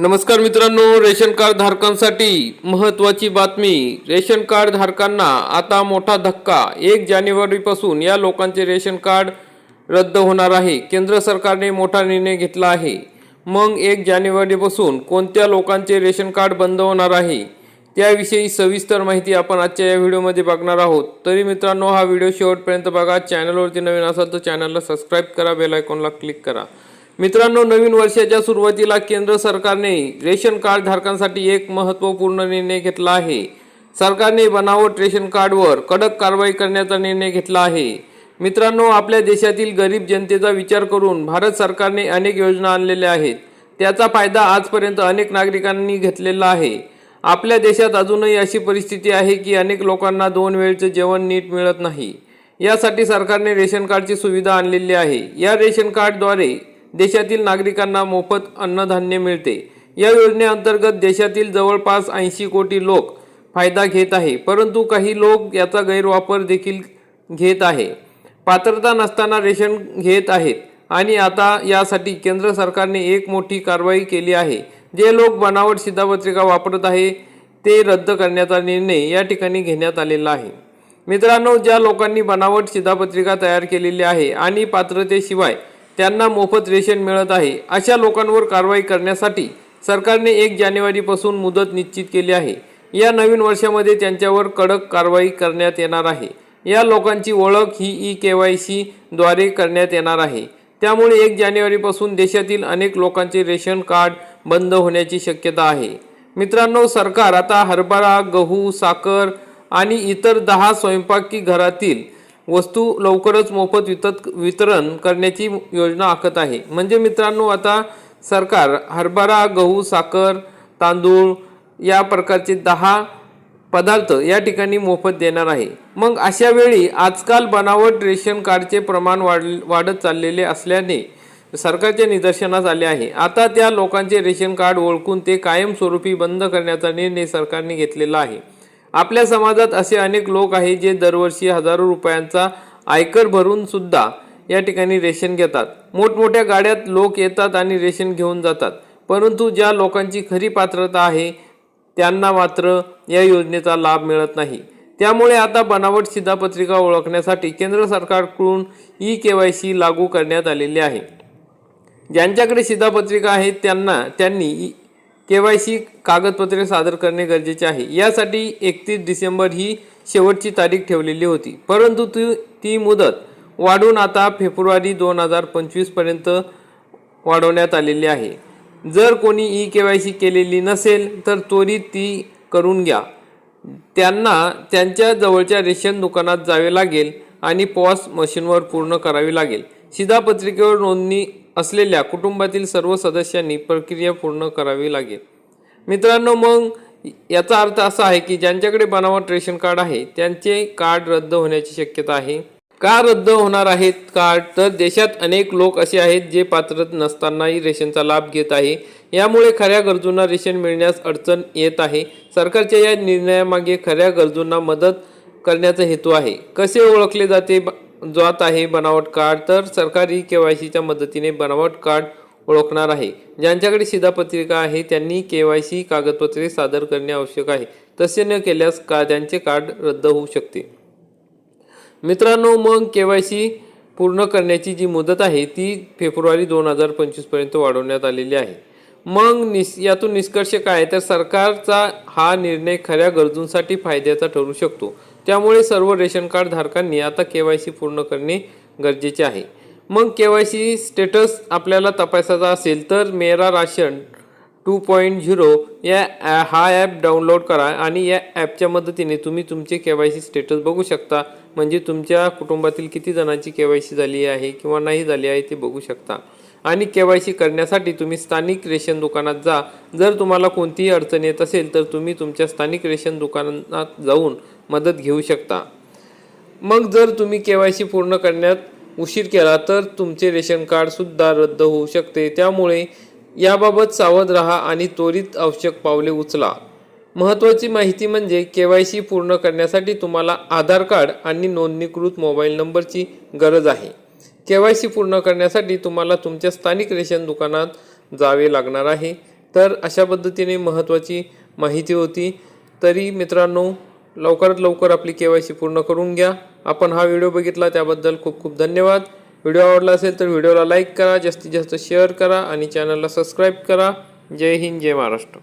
नमस्कार मित्रांनो ration card धारकांसाठी महत्त्वाची बातमी. रेशन कार्ड धारकांना आता मोठा धक्का. एक जानेवारीपासून या लोकांचे रेशन कार्ड रद्द होणार आहे. केंद्र सरकारने मोठा निर्णय घेतला आहे. मग एक जानेवारीपासून कोणत्या लोकांचे रेशन कार्ड बंद होणार आहे? त्याविषयी सविस्तर माहिती आपण आजच्या या व्हिडिओमध्ये बघणार आहोत. तरी मित्रांनो हा व्हिडिओ शेवटपर्यंत बघा. चॅनलवरती नवीन असाल तर चॅनलला सबस्क्राईब करा बेल आयकॉनला क्लिक करा. मित्रांनो नवीन वर्षाच्या सुरुवातीला केंद्र सरकारने रेशन कार्ड धारकांसाठी एक महत्त्वपूर्ण निर्णय घेतला आहे. सरकारने बनावट रेशन कार्डवर कडक कारवाई करण्याचा निर्णय घेतला आहे. मित्रांनो आपल्या देशातील गरीब जनतेचा विचार करून भारत सरकारने अनेक योजना आणलेल्या आहेत. त्याचा फायदा आजपर्यंत अनेक नागरिकांनी घेतलेला आहे. आपल्या देशात अजूनही अशी परिस्थिती आहे की अनेक लोकांना दोन वेळचे जेवण नीट मिळत नाही. यासाठी सरकारने रेशन कार्डची सुविधा आणलेली आहे. या रेशन कार्डद्वारे देशातील नागरिकांना मोफत अन्नधान्य मिळते. या योजनेअंतर्गत देशातील जवळपास ऐंशी कोटी लोक फायदा घेत आहे परंतु काही लोक याचा गैरवापर देखील घेत आहे. पात्रता नसताना रेशन घेत आहेत आणि आता यासाठी केंद्र सरकारने एक मोठी कारवाई केली आहे. जे लोक बनावट शिधापत्रिका वापरत आहे ते रद्द करण्याचा निर्णय या ठिकाणी घेण्यात आलेला आहे. मित्रांनो ज्या लोकांनी बनावट शिधापत्रिका तयार केलेली आहे आणि पात्रतेशिवाय त्यांना मोफत रेशन मिळत आहे. अशा लोकांवर कारवाई करण्यासाठी सरकारने एक जानेवारीपासून मुदत निश्चित केली आहे. या नवीन वर्षामध्ये त्यांच्यावर कडक कारवाई करण्यात येणार आहे. या लोकांची ओळख ही ई के वाय सी द्वारे करण्यात येणार आहे. त्यामुळे एक जानेवारीपासून देशातील अनेक लोकांचे रेशन कार्ड बंद होण्याची शक्यता आहे. मित्रांनो सरकार आता हरभरा गहू साखर आणि इतर दहा स्वयंपाकी घरातील वस्तू लवकरच मोफत वितत वितरण करण्याची योजना आखत आहे. म्हणजे मित्रांनो आता सरकार हरभरा गहू साखर तांदूळ या प्रकारचे दहा पदार्थ या ठिकाणी मोफत देणार आहे. मग अशा वेळी आजकाल बनावट रेशन कार्डचे प्रमाण वाढ वाढत चाललेले असल्याने सरकारच्या निदर्शनास आले आहे. आता त्या लोकांचे रेशन कार्ड ओळखून ते कायमस्वरूपी बंद करण्याचा निर्णय सरकारने घेतलेला आहे. आपल्या समाजात असे अनेक लोक आहेत जे दरवर्षी हजारो रुपयांचा आयकर भरून सुद्धा या ठिकाणी रेशन घेतात. मोठमोठ्या गाड्यात लोक येतात आणि रेशन घेऊन जातात. परंतु ज्या लोकांची खरी पात्रता आहे त्यांना मात्र या योजनेचा लाभ मिळत नाही. त्यामुळे आता बनावट शिधापत्रिका ओळखण्यासाठी केंद्र सरकारकडून ई के वाय सी लागू करण्यात आलेली आहे. ज्यांच्याकडे शिधापत्रिका आहेत त्यांना त्यांनी के वाय सी कागदपत्रे सादर करणे गरजेचे आहे. यासाठी एकतीस डिसेंबर ही शेवटची तारीख ठेवलेली होती. परंतु ती ती मुदत वाढून आता फेब्रुवारी दोन हजार पंचवीसपर्यंत वाढवण्यात आलेली आहे. जर कोणी ई के वाय सी केलेली नसेल तर त्वरित ती करून घ्या. त्यांना त्यांच्या जवळच्या रेशन दुकानात जावे लागेल आणि पॉस मशीनवर पूर्ण करावी लागेल. शिधापत्रिकेवर नोंदणी असलेल्या कुटुंबातील सर्व सदस्यांनी प्रक्रिया पूर्ण करावी लागेल. मित्रांनो मग याचा अर्थ असा आहे की ज्यांच्याकडे बनावट रेशन कार्ड आहे त्यांचे कार्ड रद्द होण्याची शक्यता आहे. का रद्द होणार आहेत कार्ड? तर देशात अनेक लोक असे आहेत जे पात्र नसतानाही रेशनचा लाभ घेत आहे. यामुळे खऱ्या गरजूंना रेशन मिळण्यास अडचण येत आहे. सरकारच्या या निर्णयामागे खऱ्या गरजूंना मदत करण्याचा हेतू आहे. कसे ओळखले जाते? ब- जात आहे बनावट कार्ड तर सरकारी के वाय सीच्या मदतीने बनावट कार्ड ओळखणार आहे. ज्यांच्याकडे शिधापत्रिका आहे त्यांनी के वाय सी कागदपत्रे सादर करणे आवश्यक आहे. तसे न केल्यास का त्यांचे कार्ड रद्द होऊ शकते? मित्रांनो मग के वाय सी पूर्ण करण्याची जी मुदत आहे ती फेब्रुवारी दोन हजार पंचवीसपर्यंत वाढवण्यात आलेली आहे. मग निस यातून निष्कर्ष काय आहे? तर सरकारचा हा निर्णय खऱ्या गरजूंसाठी फायद्याचा ठरू शकतो. त्यामुळे सर्व रेशन कार्ड धारकांनी आता के वाय सी पूर्ण करणे गरजेचे आहे. मग के वाय सी स्टेटस आपल्याला तपासायचा असेल तर मेरा राशन टू पॉईंट झिरो या ॲ- हा ॲप डाउनलोड करा आणि या ॲपच्या मदतीने तुम्ही तुमचे के वाय सी स्टेटस बघू शकता. म्हणजे तुमच्या कुटुंबातील किती जणांची के वाय सी झाली आहे किंवा नाही झाली आहे ते बघू शकता. आणि के वाय सी करण्यासाठी तुम्ही स्थानिक रेशन दुकानात जा. जर तुम्हाला कोणतीही अडचण येत असेल तर तुम्ही तुमच्या स्थानिक रेशन दुकानात जाऊन मदत घेऊ शकता. मग जर तुम्ही के वाय सी पूर्ण करण्यात उशीर केला तर तुमचे रेशन कार्डसुद्धा रद्द होऊ शकते. त्यामुळे याबाबत सावध रहा आणि त्वरित आवश्यक पावले उचला. महत्त्वाची माहिती म्हणजे के वाय सी पूर्ण करण्यासाठी तुम्हाला आधार कार्ड आणि नोंदणीकृत मोबाईल नंबरची गरज आहे. के वाय सी पूर्ण करण्यासाठी तुम्हाला तुमच्या स्थानिक रेशन दुकानात जावे लागणार आहे. तर अशा पद्धतीने महत्त्वाची माहिती होती. तरी मित्रांनो लवकरात लवकर आपली के वाय सी पूर्ण करून घ्या. आपण हा व्हिडिओ बघितला त्याबद्दल खूप खूप धन्यवाद. व्हिडिओ आवडला असेल तर व्हिडिओला लाईक करा जास्तीत जास्त शेअर करा आणि चॅनलला सबस्क्राईब करा. जय हिंद जय महाराष्ट्र.